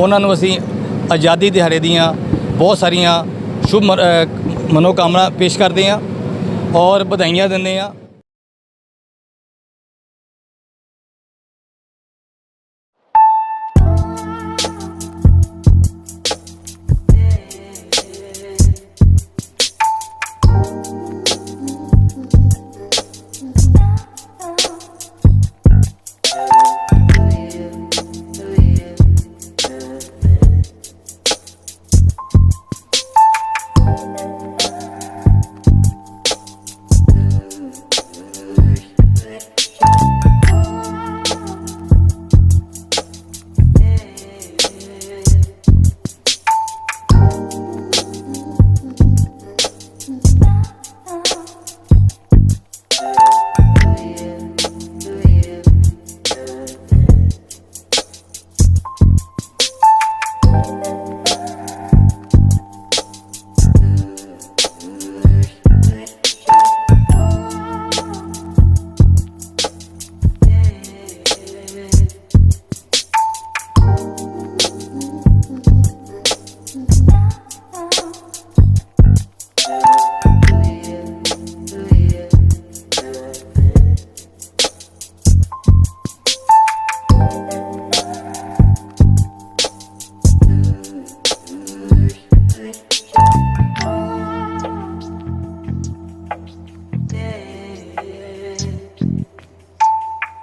ਉਹਨਾਂ ਨੂੰ ਅਸੀਂ ਆਜ਼ਾਦੀ ਦਿਹਾੜੇ ਦੀਆਂ ਬਹੁਤ ਸਾਰੀਆਂ ਸ਼ੁਭ ਮਨੋਕਾਮਨਾ ਪੇਸ਼ ਕਰਦੇ ਹਾਂ ਔਰ ਵਧਾਈਆਂ ਦਿੰਦੇ ਹਾਂ।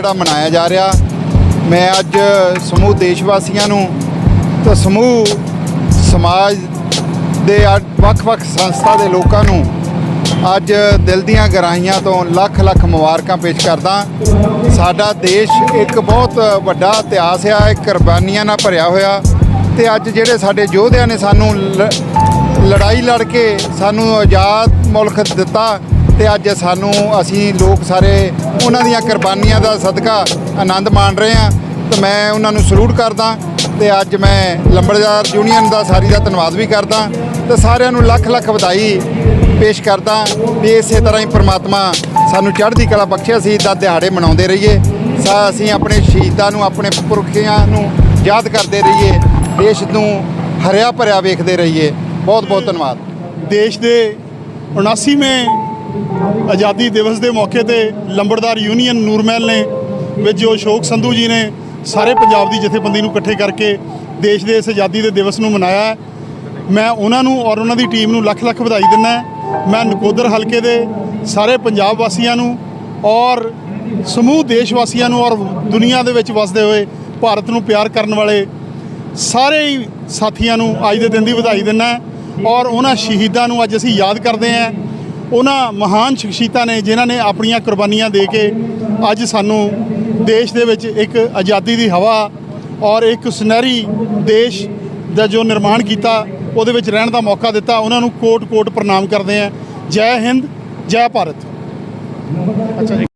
ਜਿਹੜਾ ਮਨਾਇਆ ਜਾ ਰਿਹਾ, ਮੈਂ ਅੱਜ ਸਮੂਹ ਦੇਸ਼ ਵਾਸੀਆਂ ਨੂੰ ਤੇ ਸਮੂਹ ਸਮਾਜ ਦੇ ਅੱਡ- ਵੱਖ-ਵੱਖ ਸੰਸਥਾ ਦੇ ਲੋਕਾਂ ਨੂੰ ਅੱਜ ਦਿਲ ਦੀਆਂ ਗਰਾਹੀਆਂ ਤੋਂ ਲੱਖ ਲੱਖ ਮੁਬਾਰਕਾਂ ਪੇਸ਼ ਕਰਦਾ। ਸਾਡਾ ਦੇਸ਼ ਇੱਕ ਬਹੁਤ ਵੱਡਾ ਇਤਿਹਾਸ ਆ, ਇੱਕ ਕੁਰਬਾਨੀਆਂ ਨਾਲ ਭਰਿਆ ਹੋਇਆ ਤੇ ਅੱਜ ਜਿਹੜੇ ਸਾਡੇ ਯੋਧਿਆਂ ਨੇ ਸਾਨੂੰ ਲ- ਲੜਾਈ ਲੜ ਕੇ ਸਾਨੂੰ ਆਜ਼ਾਦ ਮੁਲਕ ਦਿੱਤਾ ਤੇ ਅੱਜ ਸਾਨੂੰ, ਅਸੀਂ ਲੋਕ ਸਾਰੇ ਉਹਨਾਂ ਦੀਆਂ ਕੁਰਬਾਨੀਆਂ ਦਾ ਸਦਕਾ ਆਨੰਦ ਮਾਣ ਰਹੇ ਹਾਂ ਤੇ ਮੈਂ ਉਹਨਾਂ ਨੂੰ ਸਲੂਟ ਕਰਦਾ ਤੇ ਅੱਜ ਮੈਂ ਲੰਬੜਦਾਰ ਯੂਨੀਅਨ ਦਾ ਸਾਰੀ ਦਾ ਧੰਨਵਾਦ ਵੀ ਕਰਦਾ ਤੇ ਸਾਰਿਆਂ ਨੂੰ ਲੱਖ ਲੱਖ ਵਧਾਈ ਪੇਸ਼ ਕਰਦਾ ਵੀ ਇਸੇ ਤਰ੍ਹਾਂ ਹੀ ਪ੍ਰਮਾਤਮਾ ਸਾਨੂੰ ਚੜ੍ਹਦੀ ਕਲਾ ਬਖਸ਼ਿਆ ਸੀ ਦਾ ਦਿਹਾੜੇ ਮਨਾਉਂਦੇ ਰਹੀਏ। ਸਾ ਅਸੀਂ ਆਪਣੇ ਸ਼ਹੀਦਾਂ ਨੂੰ, ਆਪਣੇ ਪੁਰਖਿਆਂ ਨੂੰ ਯਾਦ ਕਰਦੇ ਰਹੀਏ, ਦੇਸ਼ ਨੂੰ ਹਰਿਆ ਭਰਿਆ ਵੇਖਦੇ ਰਹੀਏ। ਬਹੁਤ ਬਹੁਤ ਧੰਨਵਾਦ। ਦੇਸ਼ ਦੇ 79ਵੇਂ ਆਜ਼ਾਦੀ ਦਿਵਸ ਦੇ ਮੌਕੇ ਤੇ ਲੰਬੜਦਾਰ ਯੂਨੀਅਨ ਨੂਰਮਹਿਲ ਨੇ ਵਿੱਚ ਜੋ ਅਸ਼ੋਕ ਸੰਧੂ ਜੀ ਨੇ ਸਾਰੇ ਪੰਜਾਬ ਦੀ ਜਥੇਬੰਦੀ ਨੂੰ ਇਕੱਠੇ ਕਰਕੇ ਦੇਸ਼ ਦੇ ਇਸ ਆਜ਼ਾਦੀ ਦੇ ਦਿਵਸ ਨੂੰ ਮਨਾਇਆ ਮੈਂ ਉਹਨਾਂ ਨੂੰ ਔਰ ਉਹਨਾਂ ਦੀ ਟੀਮ ਨੂੰ ਲੱਖ ਲੱਖ ਵਧਾਈ ਦਿੰਦਾ ਮੈਂ ਨਕੋਦਰ ਹਲਕੇ ਦੇ ਸਾਰੇ ਪੰਜਾਬ ਵਾਸੀਆਂ ਨੂੰ ਔਰ ਸਮੂਹ ਦੇਸ਼ ਵਾਸੀਆਂ ਨੂੰ ਔਰ ਦੁਨੀਆ ਦੇ ਵਿੱਚ ਵਸਦੇ ਹੋਏ ਭਾਰਤ ਨੂੰ ਪਿਆਰ ਕਰਨ ਵਾਲੇ ਸਾਰੇ ਹੀ ਸਾਥੀਆਂ ਨੂੰ ਅੱਜ ਦੇ ਦਿਨ ਦੀ ਵਧਾਈ ਦਿੰਦਾ ਔਰ ਉਹਨਾਂ ਸ਼ਹੀਦਾਂ ਨੂੰ ਅੱਜ ਅਸੀਂ ਯਾਦ ਕਰਦੇ ਹਾਂ। ਉਹਨਾਂ ਮਹਾਨ ਸ਼ਖਸੀਅਤਾਂ ਨੇ ਜਿਨ੍ਹਾਂ ਨੇ ਆਪਣੀਆਂ ਕੁਰਬਾਨੀਆਂ ਦੇ ਕੇ ਅੱਜ ਸਾਨੂੰ ਦੇਸ਼ ਦੇ ਵਿੱਚ ਇੱਕ ਆਜ਼ਾਦੀ ਦੀ ਹਵਾ ਔਰ ਇੱਕ ਸੁਨਹਿਰੀ ਦੇਸ਼ ਦਾ ਜੋ ਨਿਰਮਾਣ ਕੀਤਾ, ਉਹਦੇ ਵਿੱਚ ਰਹਿਣ ਦਾ ਮੌਕਾ ਦਿੱਤਾ। ਉਹਨਾਂ ਨੂੰ ਕੋਟ ਕੋਟ ਪ੍ਰਣਾਮ ਕਰਦੇ ਹਾਂ। ਜੈ ਹਿੰਦ, ਜੈ ਭਾਰਤ। ਅੱਛਾ